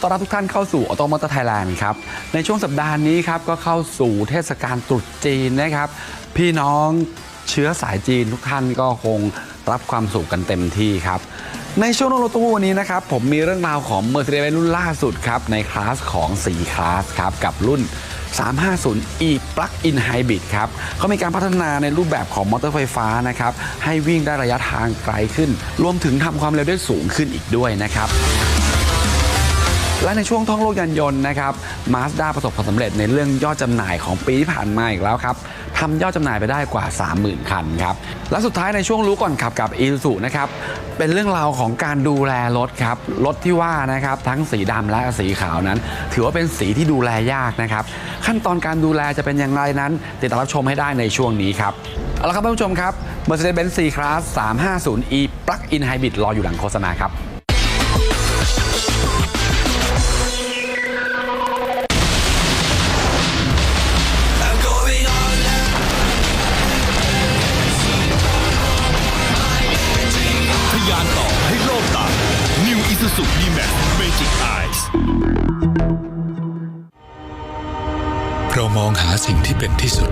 ต้อนรับทุกท่านเข้าสู่ออโตมอเตอร์ไทยแลนด์ครับ ในช่วงสัปดาห์นี้ครับก็เข้าสู่เทศกาลตรุษจีนนะครับ พี่น้องเชื้อสายจีนทุกท่านก็คงรับความสุขกันเต็มที่ครับ ในช่วงโนโรตู้วันนี้นะครับ ผมมีเรื่องราวของ Mercedes รุ่นล่าสุดครับ ในคลาสของ 4 คลาสครับ กับรุ่น 350e Plug-in Hybrid ครับเขามีการพัฒนาในรูปแบบของมอเตอร์ไฟฟ้านะครับ ให้วิ่งได้ระยะทางไกลขึ้น รวมถึงทำความเร็วได้สูงขึ้นอีกด้วยนะครับ และในช่วงท่องโลกยานยนต์นะครับมาสด้าประสบความสำเร็จในเรื่องยอดจำหน่ายของปีที่ผ่านมาอีกแล้วครับทำยอดจำหน่ายไปได้กว่า 30,000 คันครับ และสุดท้ายในช่วงรู้ก่อนขับกับอีซูนะครับ เป็นเรื่องราวของการดูแลรถครับ รถที่ว่านะครับ ทั้งสีดำและสีขาวนั้น ถือว่าเป็นสีที่ดูแลยากนะครับ ขั้นตอนการดูแลจะเป็นอย่างไรนั้น ติดตามรับชมให้ได้ในช่วงนี้ครับ เอาละครับท่านผู้ชมครับ Mercedes-Benz C-Class 350e Plug-in Hybrid รออยู่หลังโฆษณาครับ สิ่งที่เป็นที่สุด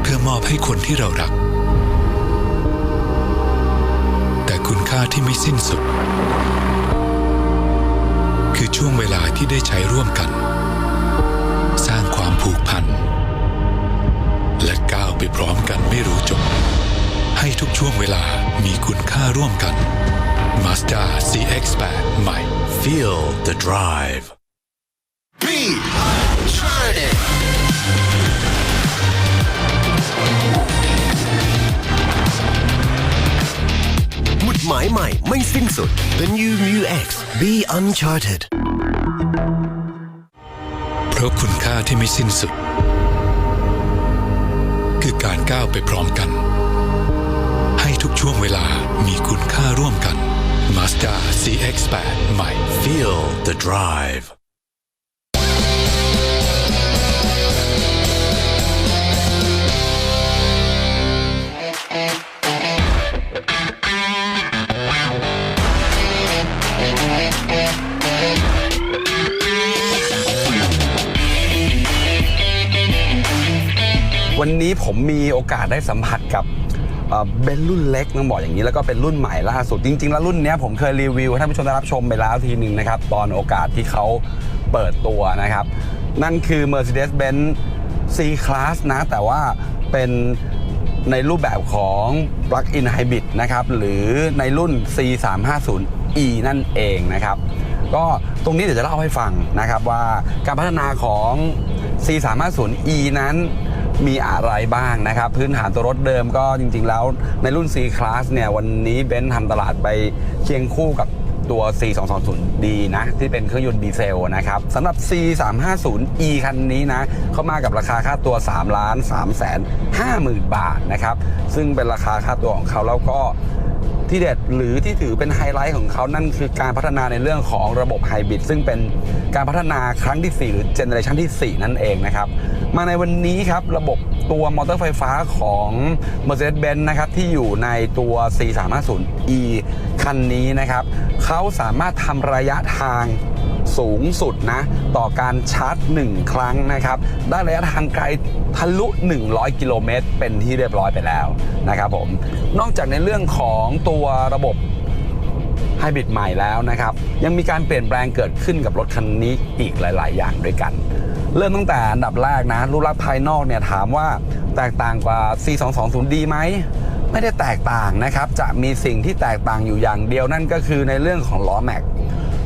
เพื่อมอบให้คนที่เรารัก แต่คุณค่าที่ไม่สิ้นสุด คือช่วงเวลาที่ได้ใช้ร่วมกัน สร้างความผูกพัน และก้าวไปพร้อมกันไม่รู้จบ ให้ทุกช่วงเวลามีคุณค่าร่วมกัน Mazda CX-8 ใหม่ Feel the drive หมายใหม่ไม่สิ้นสุด The New Mu X Be Uncharted เพราะคุณค่าที่ไม่สิ้นสุด คือการก้าวไปพร้อมกัน ให้ทุกช่วงเวลามีคุณค่าร่วมกัน Mazda CX-8 ใหม่ Feel the drive ผมมีโอกาสได้สัมผัสกับเบนซ์รุ่นเล็กต้องบอกอย่างนี้แล้วก็เป็นรุ่นใหม่ล่าสุดจริง ๆ แล้วรุ่นนี้ผมเคยรีวิวให้ท่านผู้ชมได้รับชมไปแล้วทีหนึ่งนะครับ ตอนโอกาสที่เขาเปิดตัวนะครับ นั่นคือ Mercedes-Benz C-Class นะ แต่ว่าเป็นในรูปแบบของ Plug-in Hybrid นะครับ หรือในรุ่น C350e นั่นเองนะครับ ก็ตรงนี้เดี๋ยวจะเล่าให้ฟังนะครับว่าการพัฒนาของ C350e นั้น มีอะไรบ้างนะครับ พื้นฐานตัวรถเดิมก็จริง ๆ แล้วในรุ่น C Class เนี่ย วันนี้เบนซ์ทำตลาดไปเคียงคู่กับตัว C220D นะ ที่เป็นเครื่องยนต์ดีเซลนะครับสำหรับ C350e คันนี้นะ เข้ามากับราคาค่าตัว 3 ล้าน3แสน5หมื่นบาทนะครับ ซึ่งเป็นราคาค่าตัวของเขาแล้วก็ที่เด็ดหรือที่ถือเป็นไฮไลท์ของเขานั่นคือการพัฒนาในเรื่องของระบบไฮบริดซึ่งเป็นการพัฒนาครั้งที่ 4 หรือเจเนอเรชันที่ 4 นั่นเองนะครับ มาในวันนี้ครับระบบตัวมอเตอร์ไฟฟ้าของ Mercedes-Benz นะครับที่อยู่ในตัว C350e คันนี้นะครับเขาสามารถทำระยะทางสูงสุดนะ ต่อการชาร์จ 1 ครั้งนะครับ ได้ระยะทางไกลทะลุ 100 กิโลเมตร เป็นที่เรียบร้อยไปแล้วนะครับผม นอกจากในเรื่องของตัวระบบไฮบริดใหม่แล้วนะครับ ยังมีการเปลี่ยนแปลงเกิดขึ้นกับรถคันนี้อีกหลาย ๆ อย่างด้วยกัน เริ่มตั้งแต่อันดับแรกนะ รูปลักษณ์ภายนอกเนี่ยถามว่าแตกต่างกว่า C220D ไหมไม่ได้แตกต่างนะครับ จะมีสิ่งที่แตกต่างอยู่อย่างเดียวนั่นก็คือในเรื่องของล้อแม็ก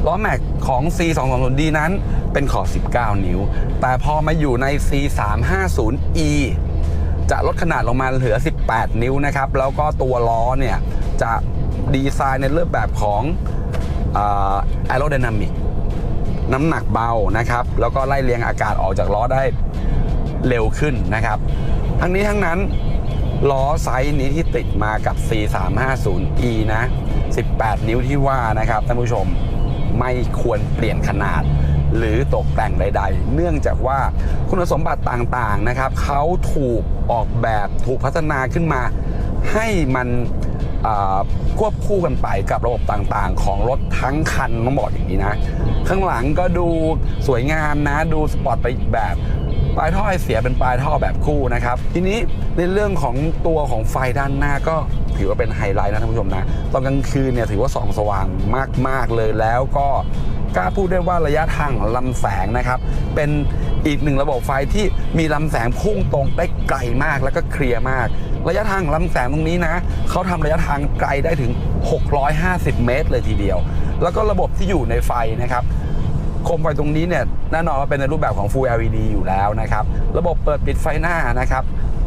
ล้อแม็กของ C220D นั้นเป็นขอบ 19 นิ้ว แต่พอมาอยู่ใน C350E จะลดขนาดลงมาเหลือ 18 นิ้วนะครับ แล้วก็ตัวล้อเนี่ย จะดีไซน์ในรูปแบบของแอโร d y นามิก น้ำหนักเบานะครับ แล้วก็ไล่เลียงอากาศออกจากล้อได้เร็วขึ้นนะครับ ทั้งนี้ทั้งนั้นล้อไซส์นี้ที่ติดมากับ C350E นะ 18 นิ้วที่ว่านะครับท่านผู้ชมไม่ควรเปลี่ยนขนาด หรือตกแต่งใด ๆ เนื่องจากว่าคุณสมบัติต่างๆนะครับเขาถูกออกแบบถูกพัฒนาขึ้นมา ให้มัน ควบคู่กันไปกับระบบต่างๆ ของรถทั้งคันต้องบอกอย่างนี้นะ ข้างหลังก็ดูสวยงามนะดูสปอร์ตไปอีกแบบปลายท่อไอเสียเป็นปลายท่อแบบคู่นะครับ ทีนี้ในเรื่องของตัวของไฟด้านหน้าก็ถือว่าเป็นไฮไลท์นะท่านผู้ชมนะ ตอนกลางคืนเนี่ยถือว่าส่องสว่างมาก ๆ เลยแล้วก็กล้าพูดได้ว่าระยะทางของลำแสงนะครับ เป็นอีกหนึ่งระบบไฟที่มีลำแสงพุ่งตรงได้ไกลมากแล้วก็เคลียร์มาก ระยะทางของลำแสงตรงนี้นะเขาทำระยะทางไกลได้ถึง 650 เมตร เลยทีเดียว แล้วก็ระบบที่อยู่ในไฟนะครับโคมไฟตรงนี้เนี่ยแน่นอนว่าเป็นในรูปแบบของ Full LED อยู่แล้วนะครับ ระบบเปิดปิดไฟหน้านะครับ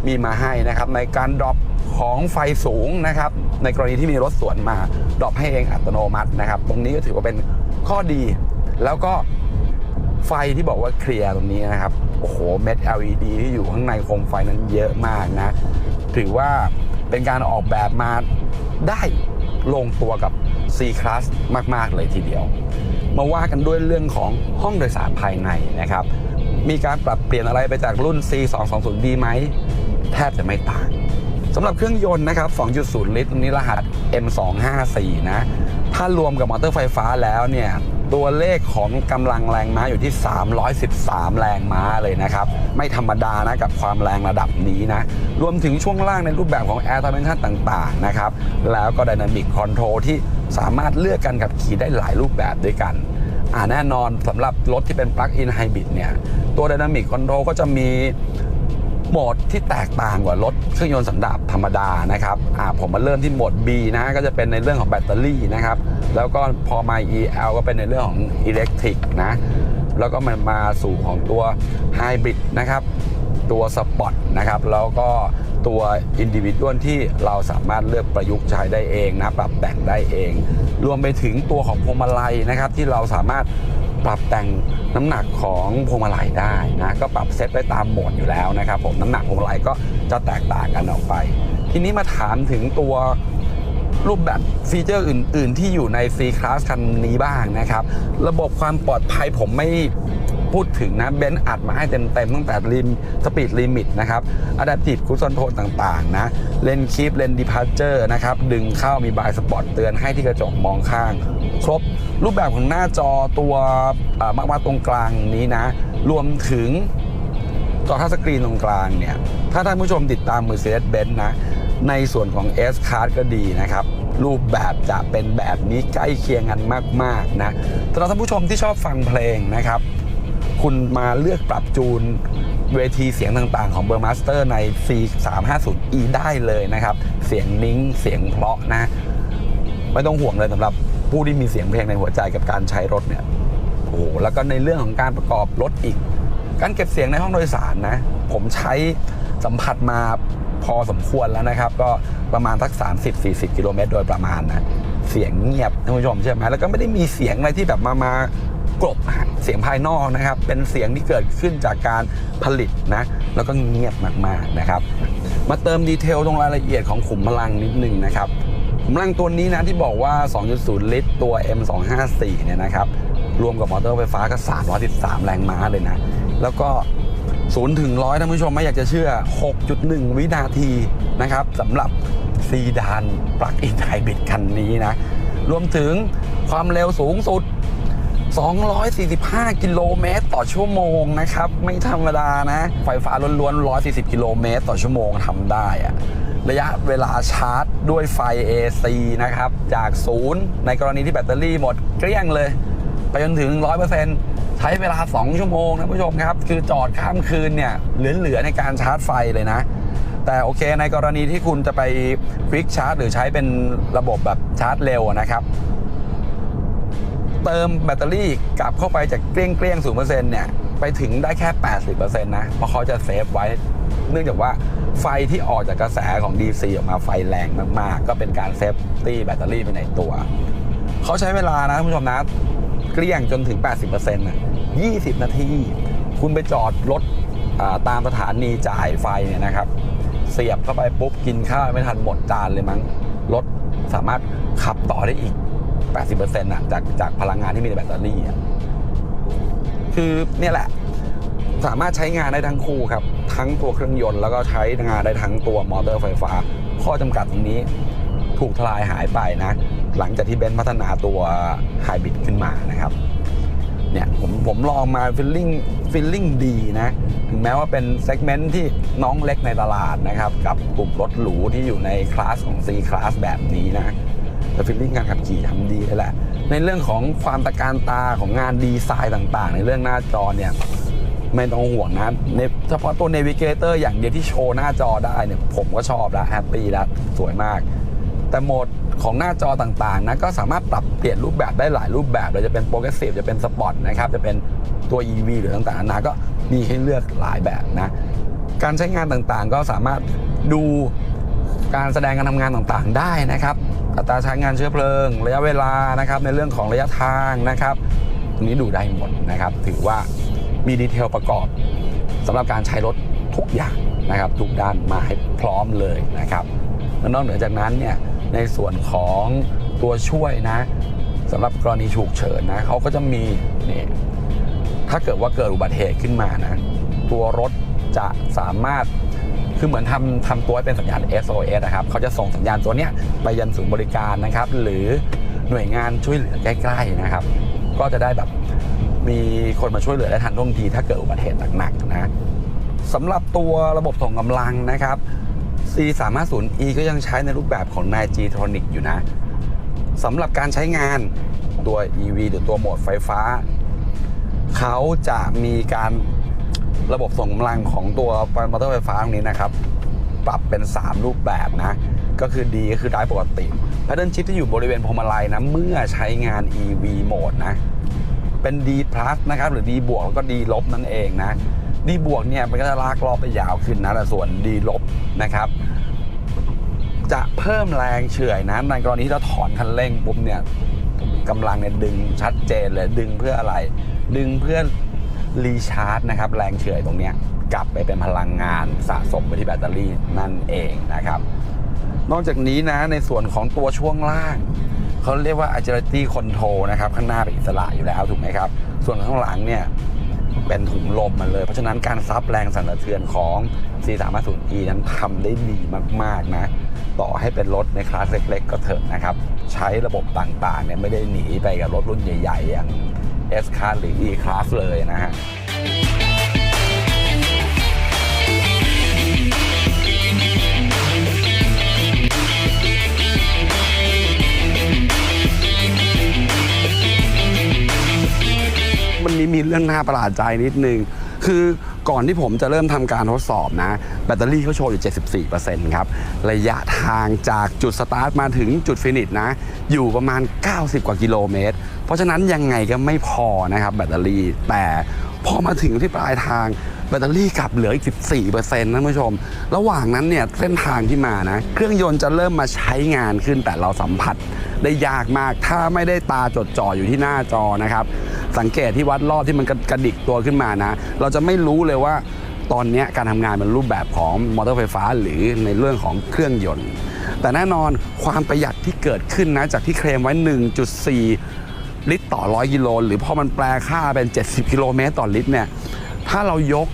มีมาให้นะครับในการดรอปของไฟสูงนะครับ ในกรณีที่มีรถสวนมาดรอปให้เองอัตโนมัตินะครับ ตรงนี้ก็ถือว่าเป็นข้อดี แล้วก็ไฟที่บอกว่าเคลียร์ตรงนี้นะครับ โอ้โห เม็ด LED ที่อยู่ข้างในโคมไฟนั้นเยอะมากนะ ถือว่าเป็นการออกแบบมาได้ลงตัวกับ C Class มาก ๆ เลยทีเดียว มาว่ากันด้วยเรื่องของห้องโดยสารภายในนะครับ มีการปรับเปลี่ยนอะไรไปจากรุ่น C220D ไหม แทบจะไม่ต่างสำหรับเครื่องยนต์นะครับ 2.0 ลิตรนี้รหัส M254 นะ ถ้ารวมกับมอเตอร์ไฟฟ้าแล้วเนี่ย ตัวเลขของกำลังแรงม้าอยู่ที่ 313 แรงม้าเลยนะครับ ไม่ธรรมดานะกับความแรงระดับนี้นะ รวมถึงช่วงล่างในรูปแบบของ Air Dimension ต่างๆนะครับ แล้วก็ Dynamic Control ที่สามารถเลือกกันขับขี่ได้หลายรูปแบบด้วยกันอ่าแน่นอนสำหรับรถที่เป็น Plug-in Hybrid เนี่ย ตัว Dynamic Control ก็จะมี โหมดที่แตกต่างกว่ารถเครื่องยนต์สันดาปธรรมดานะครับอ่าผมมาเริ่มที่โหมด B นะก็จะเป็นในเรื่องของแบตเตอรี่นะครับแล้วก็พอมา EL ก็เป็นในเรื่องของอิเล็กทริกนะแล้วก็มันมาสู่ของตัวไฮบริดนะครับตัวสปอร์ตนะครับแล้วก็ตัวอินดิวิ u a l ที่เราสามารถเลือกประยุกต์ใช้ได้เองนะปรับแต่งได้เอง รวมไปถึงตัวของพวงมาลัยนะครับที่เราสามารถ ปรับแต่งน้ำหนักของพวงมาลัยได้นะก็ปรับเซตได้ตามโหมดอยู่แล้วนะครับผมน้ำหนักพวงมาลัยก็จะแตกต่างกันออกไป ทีนี้มาถามถึงตัวรูปแบบฟีเจอร์อื่น ๆ ที่อยู่ใน C Class คันนี้บ้างนะครับ ระบบความปลอดภัยผมไม่ พูดถึงนะเบนซ์อัดมาให้เต็มๆตั้งแต่ริมสปีดลิมิตนะครับอะดัพทีฟคู c อนโทนต่างๆนะเลนคีปเลนดิพาร์เจอร์นะครับดึงเข้ามีบายสปอร์ตเตือนให้ที่กระจกมองข้าง ครบรูปแบบของหน้าจอตัวเอ่อมากๆตรงกลางนี้นะ รวมถึงจอทัชสกรีนตรงกลางเนี่ย ถ้าท่านผู้ชมติดตาม Mercedes-Benz นะ ในส่วนของ S Card ก็ดีนะครับ รูปแบบจะเป็นแบบนี้ใกล้เคียงกันมาก ๆ นะสำหรับท่านผู้ชมที่ชอบฟังเพลงนะครับ คุณมาเลือกปรับจูนเวทีเสียงต่างๆ ของ b u r m a s t e r ใน C350E ได้เลยนะครับ เสียงนิ้ง เสียงเพาะนะ ไม่ต้องห่วงเลยสำหรับผู้ที่มีเสียงเพลงในหัวใจกับการใช้รถเนี่ย โอ้โห แล้วก็ในเรื่องของการประกอบรถอีก การเก็บเสียงในห้องโดยสารนะ ผมใช้สัมผัสมาพอสมควรแล้วนะครับ ก็ประมาณสัก 30-40 กิโลเมตรโดยประมาณนะ เสียงเงียบท่านผู้ชมใช่ไหมแล้วก็ไม่ได้มีเสียงอะไรที่แบบมามา กลบเสียงภายนอกนะครับ เป็นเสียงที่เกิดขึ้นจากการผลิตนะ แล้วก็เงียบมากๆนะครับ มาเติมดีเทลตรงรายละเอียดของขุมพลังนิดนึงนะครับขุมพลังตัวนี้นะที่บอกว่า 2.0 ลิตรตัว M254 เนี่ยนะครับ รวมกับมอเตอร์ไฟฟ้าก็ 313 แรงม้าเลยนะ แล้วก็0ถึง100ท่านผู้ชมไม่อยากจะเชื่อ 6.1 วินาทีนะครับสำหรับซีดานปลั๊กอินไฮบริดคันนี้นะ รวมถึงความเร็วสูงสุด 245 กิโลเมตรต่อชั่วโมงนะครับ ไม่ธรรมดานะ ไฟฟ้าล้วนๆ 140 กิโลเมตรต่อชั่วโมงทำได้อะระยะเวลาชาร์จด้วยไฟ AC นะครับ จากศูนย์ในกรณีที่แบตเตอรี่หมดเกลี้ยงเลย ไปจนถึง 100%ใช้เวลา 2 ชั่วโมงนะผู้ชมครับ คือจอดข้ามคืนเนี่ยเหลือๆในการชาร์จไฟเลยนะแต่โอเคในกรณีที่คุณจะไปควิกชาร์จหรือใช้เป็นระบบแบบชาร์จเร็วนะครับ เติมแบตเตอรี่กลับเข้าไปจากเกลี้ยงเกลี้ยงศูนย์เปอร์เซ็นต์เนี่ยไปถึงได้แค่ 80%นนะ เพราะเขาจะเซฟไว้ เนื่องจากว่าไฟที่ออกจากกระแสของ DC ออกมาไฟแรงมาก ๆ ก็เป็นการเซฟตี้แบตเตอรี่ไปในตัว เขาใช้เวลานะท่านผู้ชมนะ เกลี้ยงจนถึง 80%นะ20 นาที คุณไปจอดรถตามสถานีจ่ายไฟเนี่ยนะครับ เสียบเข้าไปปุ๊บกินข้าวไม่ทันหมดจานเลยมั้งรถสามารถขับต่อได้อีก 80%น่ะจากจากพลังงานที่มีในแบตเตอรี่อะคือเนี่ยแหละสามารถใช้งานได้ทั้งคู่ครับ ทั้งตัวเครื่องยนต์แล้วก็ใช้งานได้ทั้งตัวมอเตอร์ไฟฟ้า ข้อจำกัดตรงนี้ถูกทลายหายไปนะ หลังจากที่เบนซ์พัฒนาตัวไฮบริดขึ้นมานะครับเนี่ยผมผมลองมาฟิลลิ่งฟิลลิ่งดีนะ ถึงแม้ว่าเป็นเซกเมนต์ที่น้องเล็กในตลาดนะครับ กับกลุ่มรถหรูที่อยู่ในคลาสของ C คลาสแบบนี้นะ แต่ฟิลลิ่งการขับขี่ทำดีเลยแหละ ในเรื่องของความตะการตาของงานดีไซน์ต่างๆ ในเรื่องหน้าจอเนี่ยไม่ต้องห่วงนะในเฉพาะตัว Navigator อย่างเดียวที่โชว์หน้าจอได้เนี่ยผมก็ชอบแล้วแฮปปี้แล้วสวยมาก แต่โหมดของหน้าจอต่างๆนะก็สามารถปรับเปลี่ยนรูปแบบได้หลายรูปแบบเลยจะเป็นโปรเกรสซีฟจะเป็นสปอร์ตนะครับจะเป็นตัว EV หรือต่างๆนานาก็มีให้เลือกหลายแบบนะ การใช้งานต่างๆก็สามารถดู การแสดงการทำงานต่างๆ ได้นะครับอัตราใช้งานเชื้อเพลิง ระยะเวลานะครับในเรื่องของระยะทางนะครับตรงนี้ดูได้หมดนะครับ ถือว่ามีดีเทลประกอบสำหรับการใช้รถทุกอย่างนะครับทุกด้านมาให้พร้อมเลยนะครับนอกเหนือจากนั้นเนี่ยในส่วนของตัวช่วยนะสำหรับกรณีฉุกเฉินนะเขาก็จะมีนี่ถ้าเกิดว่าเกิดอุบัติเหตุขึ้นมานะตัวรถจะสามารถ คือเหมือนทำทำตัวให้เป็นสัญญาณ SOS นะครับเขาจะส่งสัญญาณตัวเนี้ยไปยันศูนย์บริการนะครับ หรือหน่วยงานช่วยเหลือใกล้ๆนะครับ ก็จะได้แบบมีคนมาช่วยเหลือได้ทันท่วงทีถ้าเกิดอุบัติเหตุหนักๆนะสำหรับตัวระบบส่งกำลังนะครับ C 3 5 0 E ก็ยังใช้ในรูปแบบของ n i g t r o n i c อยู่นะสำหรับการใช้งานตัว EV หรือตัวโหมดไฟฟ้า เขาจะมีการ ระบบส่งกำลังของตัวมอเตอร์ไฟฟ้าตรงนี้นะครับ ปรับเป็น 3 รูปแบบนะ ก็คือดีก็คือได้ปกติแพทเทิร์นชิปที่อยู่บริเวณพวงมาลัยนะ เมื่อใช้งาน EV โหมดนะ เป็น D plus นะครับ หรือ D บวกแล้วก็ D ลบนั่นเองนะ D บวกเนี่ย มันก็จะลากรอบไปยาวขึ้นนะ แต่ส่วน D ลบนะครับ จะเพิ่มแรงเฉื่อยนะ ในกรณีที่เราถอนคันเร่งปุ๊บเนี่ยกำลังเนี่ยดึงชัดเจนเลย ดึงเพื่ออะไร ดึงเพื่อ รีชาร์จนะครับแรงเฉื่อยตรงนี้กลับไปเป็นพลังงานสะสมไปที่แบตเตอรี่นั่นเองนะครับ นอกจากนี้นะในส่วนของตัวช่วงล่างเขาเรียกว่า agility control นะครับข้างหน้าเป็นอิสระอยู่แล้วถูกไหมครับ ส่วนข้างหลังเนี่ยเป็นถุงลมมันเลย เพราะฉะนั้นการซับแรงสั่นสะเทือนของ C350E นั้นทำได้ดีมาก ๆ นะ ต่อให้เป็นรถในคลาสเล็ก ๆ ก็เถอะนะครับ ใช้ระบบต่าง ๆ เนี่ยไม่ได้หนีไปกับรถรุ่นใหญ่ ๆ อย่าง S Class หรือ E Class เลยนะฮะมันมีมีเรื่องน่าประหลาดใจนิดนึง คือก่อนที่ผมจะเริ่มทำการทดสอบนะ แบตเตอรี่เขาโชว์อยู่ 74%ครับ ระยะทางจากจุดสตาร์ทมาถึงจุดฟินิชนะ อยู่ประมาณ 90 กว่ากิโลเมตร เพราะฉะนั้นยังไงก็ไม่พอนะครับแบตเตอรี่ แต่พอมาถึงที่ปลายทางแบตเตอรี่กลับเหลืออีก 14%นะผู้ชม ระหว่างนั้นเนี่ยเส้นทางที่มานะ เครื่องยนต์จะเริ่มมาใช้งานขึ้นแต่เราสัมผัสได้ยากมาก ถ้าไม่ได้ตาจดจ่ออยู่ที่หน้าจอนะครับ สังเกตที่วัดรอบที่มันกระดิกตัวขึ้นมานะ เราจะไม่รู้เลยว่าตอนนี้การทำงานเป็นรูปแบบของมอเตอร์ไฟฟ้า หรือในเรื่องของเครื่องยนต์ แต่แน่นอนความประหยัดที่เกิดขึ้นนะจากที่เคลมไว้ 1.4 ลิตรต่อ100กิโลหรือพอมันแปลค่าเป็น 70 กิโลเมตรต่อลิตรเนี่ยถ้าเรายก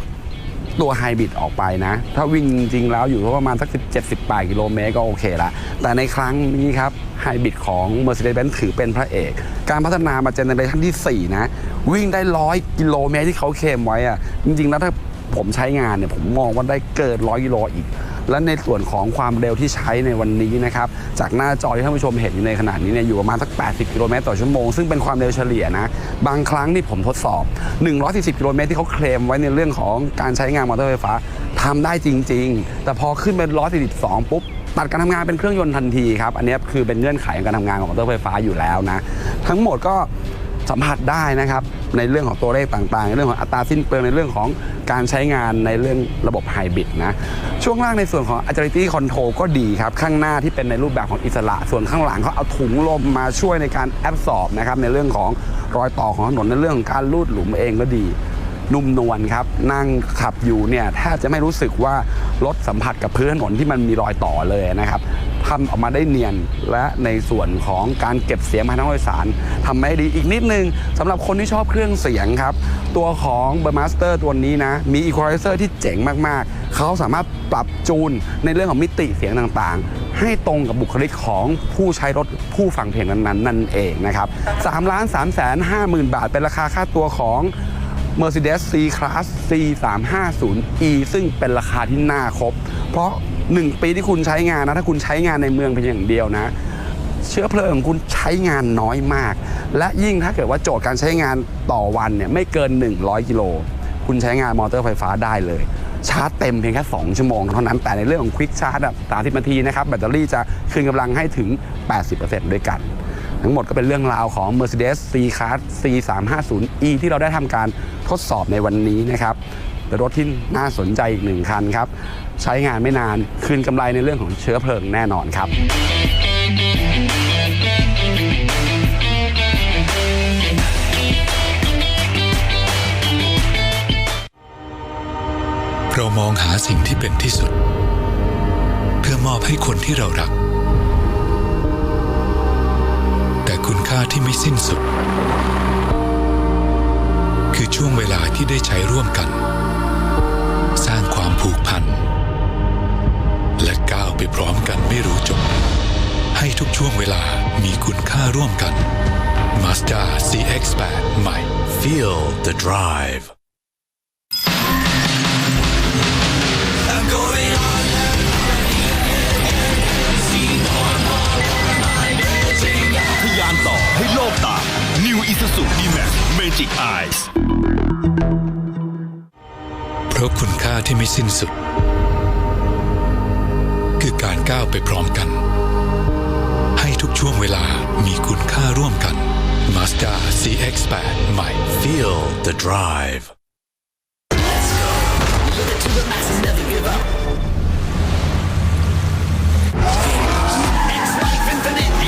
ตัวไฮบริดออกไปนะ ถ้าวิ่งจริงๆแล้วอยู่ประมาณสัก78กิโลเมตรก็โอเคละ แต่ในครั้งนี้ครับไฮบริดของ Mercedes-Benz ถือเป็นพระเอก การพัฒนามาเจเนเรชันที่ 4 นะ วิ่งได้100กิโลเมตรที่เขาเคลมไว้อะจริงๆแล้วถ้าผมใช้งานเนี่ยผมมองว่าได้เกิน100กิโลอีก และในส่วนของความเร็วที่ใช้ในวันนี้นะครับจากหน้าจอที่ท่านผู้ชมเห็นอยู่ในขณะนี้เนี่ยอยู่ประมาณสัก 80 กิโลเมตรต่อชั่วโมง ซึ่งเป็นความเร็วเฉลี่ยนะ บางครั้งที่ผมทดสอบ 140 กิโลเมตรที่เขาเคลมไว้ในเรื่องของการใช้งานมอเตอร์ไฟฟ้าทำได้จริง ๆ แต่พอขึ้นเป็น142 ปุ๊บตัดการทำงานเป็นเครื่องยนต์ทันทีครับ อันนี้คือเป็นเงื่อนไขของการทำงานของมอเตอร์ไฟฟ้าอยู่แล้วนะ ทั้งหมดก็สัมผัสได้นะครับ ในเรื่องของตัวเลขต่างๆ ในเรื่องของอัตราสิ้นเปลืองในเรื่องของการใช้งานในเรื่องระบบไฮบริดนะช่วงล่างในส่วนของ agility control ก็ดีครับ ข้างหน้าที่เป็นในรูปแบบของอิสระ ส่วนข้างหลังเขาเอาถุงลมมาช่วยในการแอบสอบนะครับในเรื่องของรอยต่อของถนนในเรื่องของการลูดหลุมเองก็ดีนุ่มนวลครับ นั่งขับอยู่เนี่ยแทบจะไม่รู้สึกว่ารถสัมผัสกับพื้นถนนที่มันมีรอยต่อเลยนะครับ ทำออกมาได้เนียน และในส่วนของการเก็บเสียงภายในห้องโดยสารทำมาได้ดีอีกนิดนึงสำหรับคนที่ชอบเครื่องเสียงครับ ตัวของ b u r m a s t e r ตัวนี้นะ มี Equalizer ที่เจ๋งมากๆ เขาสามารถปรับจูนในเรื่องของมิติเสียงต่างๆ ให้ตรงกับบุคลิกของผู้ใช้รถผู้ฟังเพลงนั้นๆ นั่นเองนะครับ3ล้าน3แสน5หมื่นบาทเป็นราคาค่าตัวของ Mercedes C-Class C350E ซึ่งเป็นราคาที่น่าครบ เพราะ 1 ปีที่คุณใช้งานนะ ถ้าคุณใช้งานในเมืองเพียงอย่างเดียวนะ เชื้อเพลิงของคุณใช้งานน้อยมาก และยิ่งถ้าเกิดว่าโจทย์การใช้งานต่อวันเนี่ยไม่เกิน 100 กิโล คุณใช้งานมอเตอร์ไฟฟ้าได้เลยชาร์จเต็มเพียงแค่ 2 ชั่วโมงเท่านั้น แต่ในเรื่องของควิกชาร์จแบบ30นาทีนะครับ แบตเตอรี่จะคืนกำลังให้ถึง 80%ด้วยกัน ทั้งหมดก็เป็นเรื่องราวของ Mercedes C-Class C350E ที่เราได้ทำการทดสอบในวันนี้นะครับ เป็นรถที่น่าสนใจอีกหนึ่งคันครับ ใช้งานไม่นานคืนกำไรในเรื่องของเชื้อเพลิงแน่นอนครับ เรามองหาสิ่งที่เป็นที่สุด เพื่อมอบให้คนที่เรารัก แต่คุณค่าที่ไม่สิ้นสุด คือช่วงเวลาที่ได้ใช้ร่วมกัน ผูกพัน และก้าวไปพร้อมกันไม่รู้จบ ให้ทุกช่วงเวลามีคุณค่าร่วมกัน Mazda CX-8 ใหม่ Feel the drive. ทะยานต่อให้โลกตาม New Isuzu D-Max Magic Eyes เพ ราะคุณค่าที่ไม่สิ้นสุด คือการก้าวไปพร้อมกัน ให้ทุกช่วงเวลามีคุณค่าร่วมกัน Mazda CX-8 ใหม่ Feel the drive.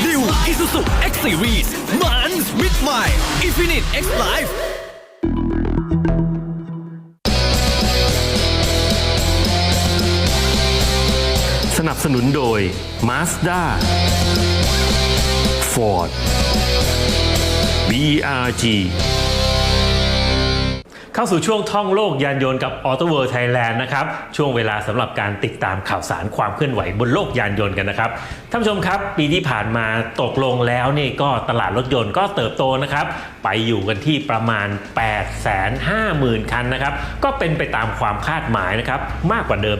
New Isuzu X Series มัน with my Infinite X Life นับสนุนโดย Mazda Ford BRG เข้าสู่ช่วงท่องโลกยานยนต์กับ Auto World Thailand นะครับ ช่วงเวลาสำหรับการติดตามข่าวสารความเคลื่อนไหวบนโลกยานยนต์กันนะครับ ท่านผู้ชมครับ ปีที่ผ่านมาตกลงแล้วนี่ก็ตลาดรถยนต์ก็เติบโตนะครับ ไปอยู่กันที่ประมาณ 850,000 คันนะครับ ก็เป็นไปตามความคาดหมายนะครับ มากกว่าเดิม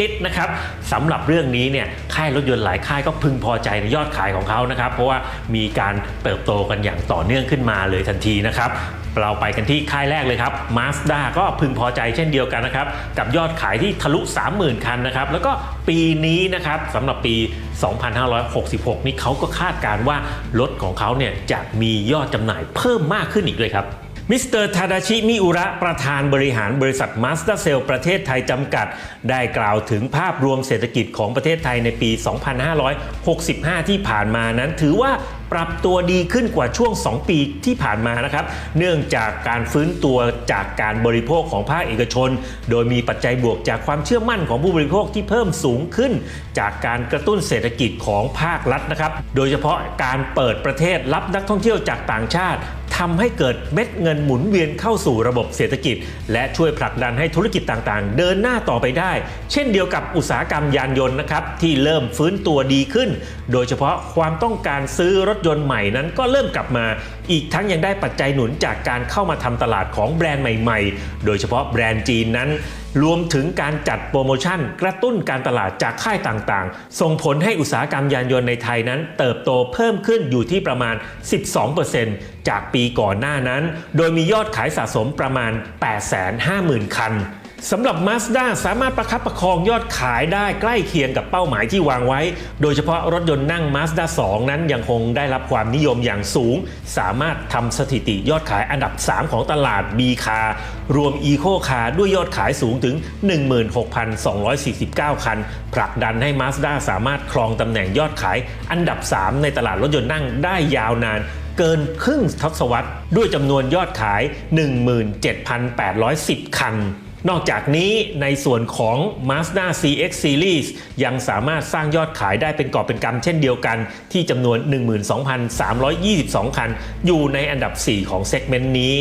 นิดๆนะครับสำหรับเรื่องนี้เนี่ยค่ายรถยนต์หลายค่ายก็พึงพอใจในยอดขายของเขานะครับ เพราะว่ามีการเติบโตกันอย่างต่อเนื่องขึ้นมาเลยทันทีนะครับเราไปกันที่ค่ายแรกเลยครับ Mazda ก็พึงพอใจเช่นเดียวกันนะครับ กับยอดขายที่ทะลุ 30,000 คันนะครับ แล้วก็ปีนี้นะครับสำหรับปี 2566 นี่เขาก็คาดการณ์ว่ารถของเขาเนี่ยจะมียอดจำหน่ายเพิ่มมากขึ้นอีกด้วยครับมิสเตอร์ทาดาชิ มิอุระ ประธานบริหารบริษัทมาสเตอร์เซลประเทศไทยจำกัด ได้กล่าวถึงภาพรวมเศรษฐกิจของประเทศไทยในปี 2565 ที่ผ่านมานั้นถือว่า ปรับตัวดีขึ้นกว่าช่วง 2 ปีที่ผ่านมานะครับ เนื่องจากการฟื้นตัวจากการบริโภคของภาคเอกชน โดยมีปัจจัยบวกจากความเชื่อมั่นของผู้บริโภคที่เพิ่มสูงขึ้น จากการกระตุ้นเศรษฐกิจของภาครัฐนะครับ โดยเฉพาะการเปิดประเทศรับนักท่องเที่ยวจากต่างชาติทำให้เกิดเม็ดเงินหมุนเวียนเข้าสู่ระบบเศรษฐกิจ และช่วยผลักดันให้ธุรกิจต่างๆ เดินหน้าต่อไปได้ เช่นเดียวกับอุตสาหกรรมยานยนต์นะครับที่เริ่มฟื้นตัวดีขึ้น โดยเฉพาะความต้องการซื้อรถถยนต์ใหม่นั้นก็เริ่มกลับมา อีกทั้งยังได้ปัจจัยหนุนจากการเข้ามาทำตลาดของแบรนด์ใหม่ๆ โดยเฉพาะแบรนด์จีนนั้น รวมถึงการจัดโปรโมชั่น กระตุ้นการตลาดจากค่ายต่างๆ ส่งผลให้อุตสาหกรรมยานยนต์ในไทยนั้น เติบโตเพิ่มขึ้นอยู่ที่ประมาณ 12%จากปีก่อนหน้านั้น โดยมียอดขายสะสมประมาณ 850,000 คัน สำหรับ Mazda สามารถประคับประคองยอดขายได้ใกล้เคียงกับเป้าหมายที่วางไว้ โดยเฉพาะรถยนต์นั่ง Mazda 2 นั้นยังคงได้รับความนิยมอย่างสูง สามารถทำสถิติยอดขายอันดับ 3 ของตลาด B คารวม Eco Car ด้วยยอดขายสูงถึง 16,249 คัน ผลักดันให้ Mazda สามารถครองตำแหน่งยอดขายอันดับ 3 ในตลาดรถยนต์นั่งได้ยาวนานเกินครึ่งทศวรรษด้วยจำนวนยอดขาย 17,810 คัน นอกจากนี้ในส่วนของ Mazda CX Series ยังสามารถสร้างยอดขายได้เป็นกอบเป็นกำเช่นเดียวกันที่จำนวน 12,322 คัน อยู่ในอันดับ 4 ของเซกเมนต์นี้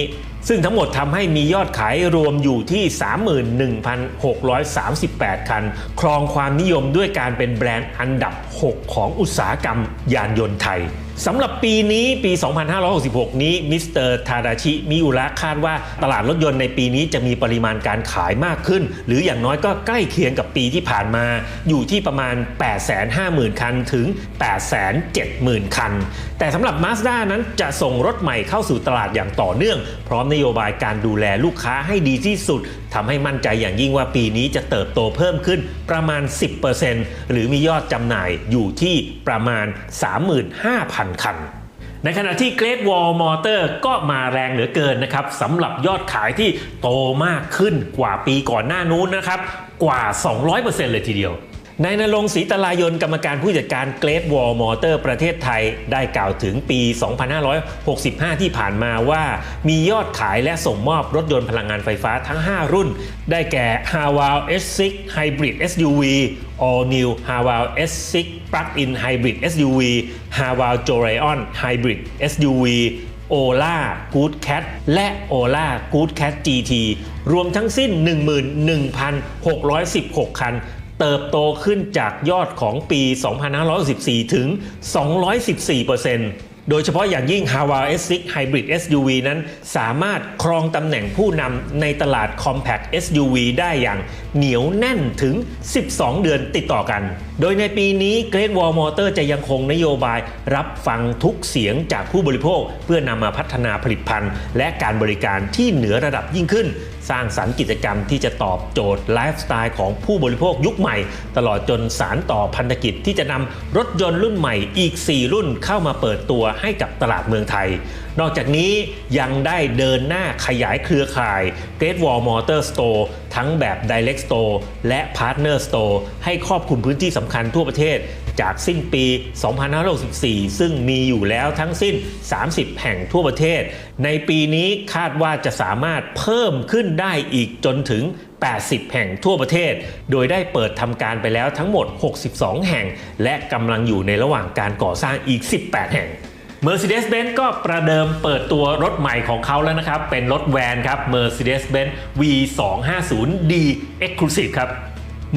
ซึ่งทั้งหมดทำให้มียอดขายรวมอยู่ที่ 31,638 คัน ครองความนิยมด้วยการเป็นแบรนด์อันดับ 6 ของอุตสาหกรรมยานยนต์ไทย สำหรับปีนี้ปี 2566 นี้มิสเตอร์ทาดาชิมิอุระคาดว่าตลาดรถยนต์ในปีนี้จะมีปริมาณการขายมากขึ้น หรืออย่างน้อยก็ใกล้เคียงกับปีที่ผ่านมา อยู่ที่ประมาณ 850,000 คันถึง 870,000 คันแต่สำหรับ Mazda นั้นจะส่งรถใหม่เข้าสู่ตลาดอย่างต่อเนื่อง พร้อมนโยบายการดูแลลูกค้าให้ดีที่สุดทำให้มั่นใจอย่างยิ่งว่าปีนี้จะเติบโตเพิ่มขึ้นประมาณ 10%หรือมียอดจำหน่ายอยู่ที่ประมาณ 35,000 คันในขณะที่ Great Wall Motor ก็มาแรงเหลือเกินนะครับสำหรับยอดขายที่โตมากขึ้นกว่าปีก่อนหน้านู้นนะครับ กว่า 200%เลยทีเดียว นายนรงศรีตลายนกรรมการผู้จัดการ Great Wall Motor ประเทศไทย ได้กล่าวถึงปี 2565 ที่ผ่านมาว่า มียอดขายและส่งมอบรถยนต์พลังงานไฟฟ้าทั้ง 5 รุ่น ได้แก่ h a w a l S6 Hybrid SUV All New h a w a l S6 Plug-in Hybrid SUV h a w a l Jorion Hybrid SUV Ola Good Cat และ Ola Good Cat GT รวมทั้งสิ้น 11,616 คัน เติบโตขึ้นจากยอดของปี 2514 ถึง 214%โดยเฉพาะอย่างยิ่ง h a w a S6 Hybrid SUV นั้นสามารถครองตำแหน่งผู้นำในตลาด Compact SUV ได้อย่างเหนียวแน่นถึง 12 เดือนติดต่อกัน โดยในปีนี้ Great Wall Motor จะยังคงนโยบายรับฟังทุกเสียงจากผู้บริโภค เพื่อนำมาพัฒนาผลิตภัณฑ์ และการบริการที่เหนือระดับยิ่งขึ้น สร้างสรรค์กิจกรรมที่จะตอบโจทย์ไลฟ์สไตล์ของผู้บริโภคยุคใหม่ ตลอดจนสารต่อพันธกิจที่จะนำรถยนต์รุ่นใหม่อีก 4 รุ่นเข้ามาเปิดตัวให้กับตลาดเมืองไทย นอกจากนี้ยังได้เดินหน้าขยายเครือข่าย Great Wall Motor Store ทั้งแบบ Direct Store และ Partner Store ให้ครอบคลุมพื้นที่สำคัญทั่วประเทศ จากสิ้นปี 2564 ซึ่งมีอยู่แล้วทั้งสิ้น 30 แห่งทั่วประเทศ ในปีนี้คาดว่าจะสามารถเพิ่มขึ้นได้อีกจนถึง 80 แห่งทั่วประเทศ โดยได้เปิดทำการไปแล้วทั้งหมด 62 แห่ง และกำลังอยู่ในระหว่างการก่อสร้างอีก 18 แห่ง Mercedes-Benz ก็ประเดิมเปิดตัวรถใหม่ของเขาแล้วนะครับ เป็นรถแวนครับ Mercedes-Benz V250D Exclusive ครับ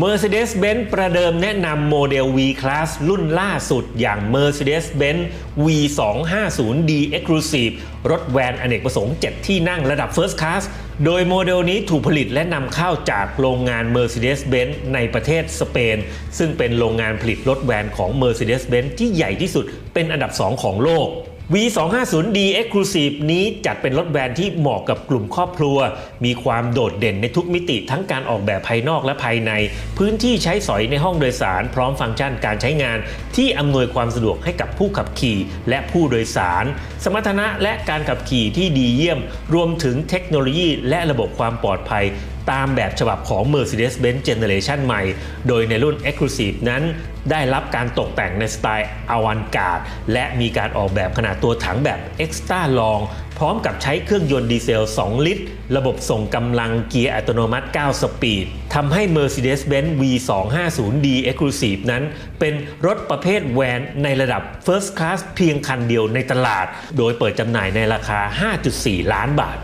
Mercedes-Benz ประเดิมแนะนำโมเดล V-Class รุ่นล่าสุดอย่าง Mercedes-Benz V250D Exclusive รถแวนอเนกประสงค์ 7 ที่นั่งระดับ First Class โดยโมเดลนี้ถูกผลิตและนำเข้าจากโรงงาน Mercedes-Benz ในประเทศสเปน ซึ่งเป็นโรงงานผลิตรถแวนของ Mercedes-Benz ที่ใหญ่ที่สุดเป็นอันดับ 2 ของโลก V250D Exclusive นี้จัดเป็นรถแวนที่เหมาะกับกลุ่มครอบครัว มีความโดดเด่นในทุกมิติทั้งการออกแบบภายนอกและภายใน พื้นที่ใช้สอยในห้องโดยสาร พร้อมฟังก์ชันการใช้งาน ที่อำนวยความสะดวกให้กับผู้ขับขี่และผู้โดยสาร สมรรถนะและการขับขี่ที่ดีเยี่ยม รวมถึงเทคโนโลยีและระบบความปลอดภัย ตามแบบฉบับของ Mercedes-Benz Generation ใหม่ โดยในรุ่น Exclusive นั้นได้รับการตกแต่งในสไตล์อวันการ์ดและมีการออกแบบขนาดตัวถังแบบ Extra Long พร้อมกับใช้เครื่องยนต์ดีเซล 2 ลิตร ระบบส่งกำลังเกียร์อัตโนมัติ 9 สปีดทำให้ Mercedes-Benz V250D Exclusive นั้น เป็นรถประเภทแวนในระดับ First Class เพียงคันเดียวในตลาด โดยเปิดจำหน่ายในราคา 5.4 ล้านบาท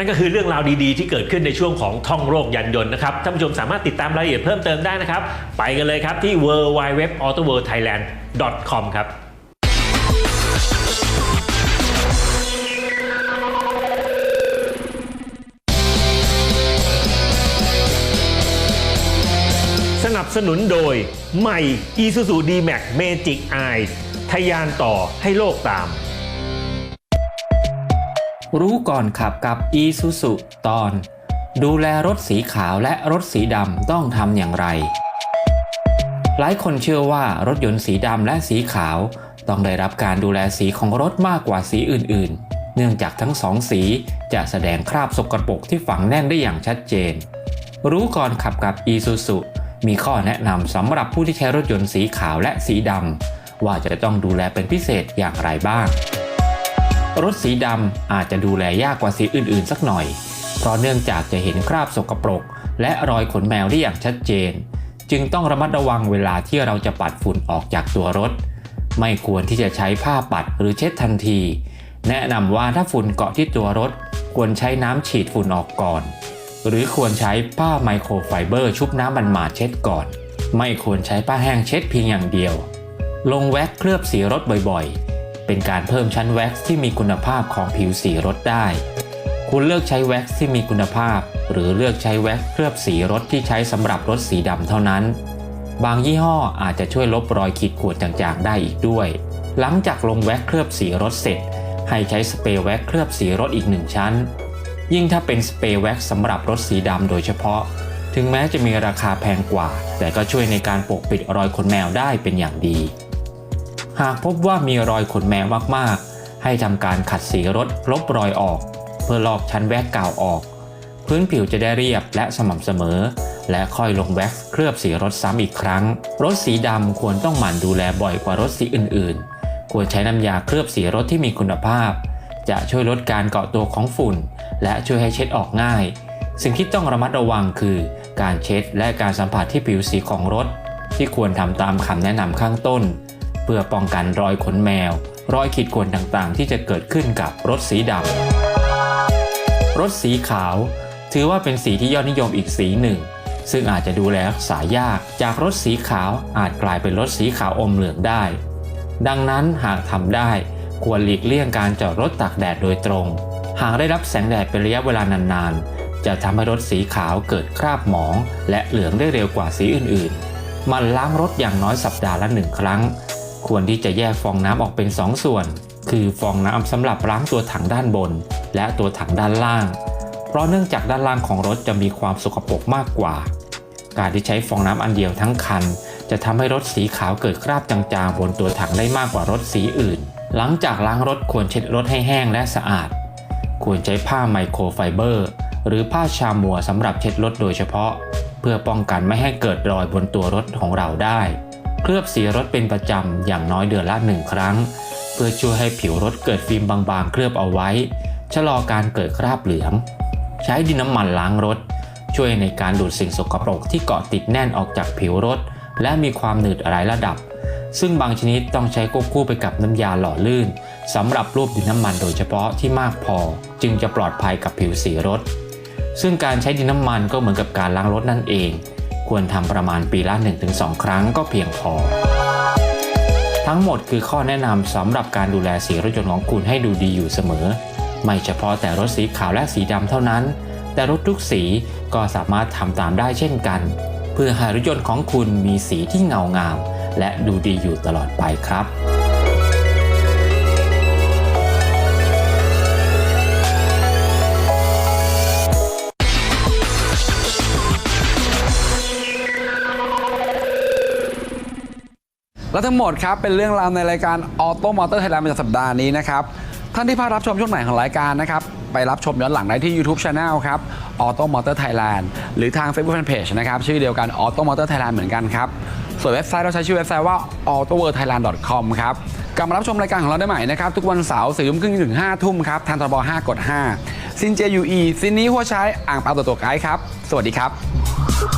นั่นก็คือเรื่องราวดีๆ ที่เกิดขึ้นในช่วงของท่องโลกยานยนต์นะครับท่านผู้ชมสามารถติดตามรายละเอียดเพิ่มเติมได้นะครับ ไปกันเลยครับที่ w w w a u t o w o r l d t h a i l a n d com ครับสนับสนุนโดยใหม่ Isuzu D-Max Magic eye ทะยานต่อให้โลกตาม รู้ก่อนขับกับ e s u s u ตอน ดูแลรถสีขาวและรถสีดำต้องทำอย่างไร หลายคนเชื่อว่ารถยนต์สีดำและสีขาว ต้องได้รับการดูแลสีของรถมากกว่าสีอื่น ๆ เนื่องจากทั้งสองสีจะแสดงคราบสกรปรกที่ฝังแน่นได้อย่างชัดเจน รู้ก่อนขับกับ e s u s u มีข้อแนะนำสำหรับผู้ที่ใช้รถยนต์สีขาวและสีดำว่าจะต้องดูแลเป็นพิเศษอย่างไรบ้าง รถสีดำอาจจะดูแลยากกว่าสีอื่นๆ สักหน่อย เพราะเนื่องจากจะเห็นคราบสกปรก และรอยขนแมวได้อย่างชัดเจน จึงต้องระมัดระวังเวลาที่เราจะปัดฝุ่นออกจากตัวรถ ไม่ควรที่จะใช้ผ้าปัดหรือเช็ดทันที แนะนำว่าถ้าฝุ่นเกาะที่ตัวรถ ควรใช้น้ำฉีดฝุ่นออกก่อน หรือควรใช้ผ้าไมโครไฟเบอร์ชุบน้ำมันหมาดเช็ดก่อน ไม่ควรใช้ผ้าแห้งเช็ดเพียงอย่างเดียว ลงแว็กเคลือบสีรถบ่อยๆ เป็นการเพิ่มชั้นแว็กซ์ที่มีคุณภาพของผิวสีรถได้ คุณเลือกใช้แว็กซ์ที่มีคุณภาพ หรือเลือกใช้แว็กซ์เคลือบสีรถที่ใช้สำหรับรถสีดำเท่านั้น บางยี่ห้ออาจจะช่วยลบรอยขีดข่วนจางๆได้อีกด้วย หลังจากลงแว็กซ์เคลือบสีรถเสร็จ ให้ใช้สเปรย์แว็กซ์เคลือบสีรถอีกหนึ่งชั้น ยิ่งถ้าเป็นสเปรย์แว็กซ์สำหรับรถสีดำโดยเฉพาะ ถึงแม้จะมีราคาแพงกว่า แต่ก็ช่วยในการปกปิดรอยขนแมวได้เป็นอย่างดี หากพบว่ามีรอยขนแมวมากๆ ให้ทำการขัดสีรถลบรอยออก เพื่อลอกชั้นแว็กเก่าออก พื้นผิวจะได้เรียบและสม่ำเสมอ และค่อยลงแว็กซ์เคลือบสีรถซ้ำอีกครั้ง รถสีดำควรต้องหมั่นดูแลบ่อยกว่ารถสีอื่นๆ ควรใช้น้ำยาเคลือบสีรถที่มีคุณภาพ จะช่วยลดการเกาะตัวของฝุ่น และช่วยให้เช็ดออกง่าย สิ่งที่ต้องระมัดระวังคือ การเช็ดและการสัมผัสที่ผิวสีของรถ ที่ควรทำตามคำแนะนำข้างต้น พื่อป้องกันรอยขนแมว รอยขีดข่วนต่างๆ ที่จะเกิดขึ้นกับรถสีดำรถสีขาว ถือว่าเป็นสีที่ยอดนิยมอีกสีหนึ่ง ซึ่งอาจจะดูแลรักษายาก จากรถสีขาวอาจกลายเป็นรถสีขาวอมเหลืองได้ ดังนั้นหากทำได้ ควรหลีกเลี่ยงการจอดรถตากแดดโดยตรง หากได้รับแสงแดดเป็นระยะเวลานานๆ จะทำให้รถสีขาวเกิดคราบหมอง และเหลืองได้เร็วกว่าสีอื่นๆมันล้างรถอย่างน้อยสัปดาห์ละหนึ่งครั้ง ควรที่จะแยกฟองน้ำออกเป็น 2 ส่วน คือฟองน้ำสำหรับล้างตัวถังด้านบน และตัวถังด้านล่าง เพราะเนื่องจากด้านล่างของรถจะมีความสกปรกมากกว่า การที่ใช้ฟองน้ำอันเดียวทั้งคัน จะทำให้รถสีขาวเกิดคราบจางๆบนตัวถังได้มากกว่ารถสีอื่น หลังจากล้างรถควรเช็ดรถให้แห้งและสะอาด ควรใช้ผ้าไมโครไฟเบอร์ หรือผ้าชามัวสำหรับเช็ดรถโดยเฉพาะ เพื่อป้องกันไม่ให้เกิดรอยบนตัวรถของเราได้ เคลือบสีรถเป็นประจำอย่างน้อยเดือนละหนึ่งครั้ง เพื่อช่วยให้ผิวรถเกิดฟิล์มบางๆ เคลือบเอาไว้ ชะลอการเกิดคราบเหลือง ใช้ดินน้ำมันล้างรถ ช่วยในการดูดสิ่งสกปรกที่เกาะติดแน่นออกจากผิวรถ และมีความหนืดหลายระดับ ซึ่งบางชนิดต้องใช้ควบคู่ไปกับน้ำยาหล่อลื่นสำหรับรูปดินน้ำมันโดยเฉพาะที่มากพอ จึงจะปลอดภัยกับผิวสีรถ ซึ่งการใช้ดินน้ำมันก็เหมือนกับการล้างรถนั่นเอง ควรทำประมาณปีละ 1-2 ครั้งก็เพียงพอ ทั้งหมดคือข้อแนะนำสำหรับการดูแลสีรถยนต์ของคุณให้ดูดีอยู่เสมอ ไม่เฉพาะแต่รถสีขาวและสีดำเท่านั้น แต่รถทุกสีก็สามารถทำตามได้เช่นกัน เพื่อให้รถยนต์ของคุณมีสีที่เงางามและดูดีอยู่ตลอดไปครับ และทั้งหมดครับเป็นเรื่องราวในรายการ Auto Motor Thailand ประจำสัปดาห์นี้นะครับท่านที่พลาดรับชมช่วงไหนของรายการนะครับไปรับชมย้อนหลังได้ที่ YouTube Channel ครับ Auto Motor Thailand หรือทาง Facebook Fanpage นะครับชื่อเดียวกัน Auto Motor Thailand เหมือนกันครับส่วนเว็บไซต์เราใช้ชื่อเว็บไซต์ว่า autoworldthailand.com ครับกลับมารับชมรายการของเราได้ใหม่นะครับทุกวันเสาร์สี่ทุ่มครึ่งถึงห้าทุ่มครับทางทบ5กด5ซินเจยูอีซินนี้หัวใช้อ่างเปาตัวตัวไกด์ครับ สวัสดีครับ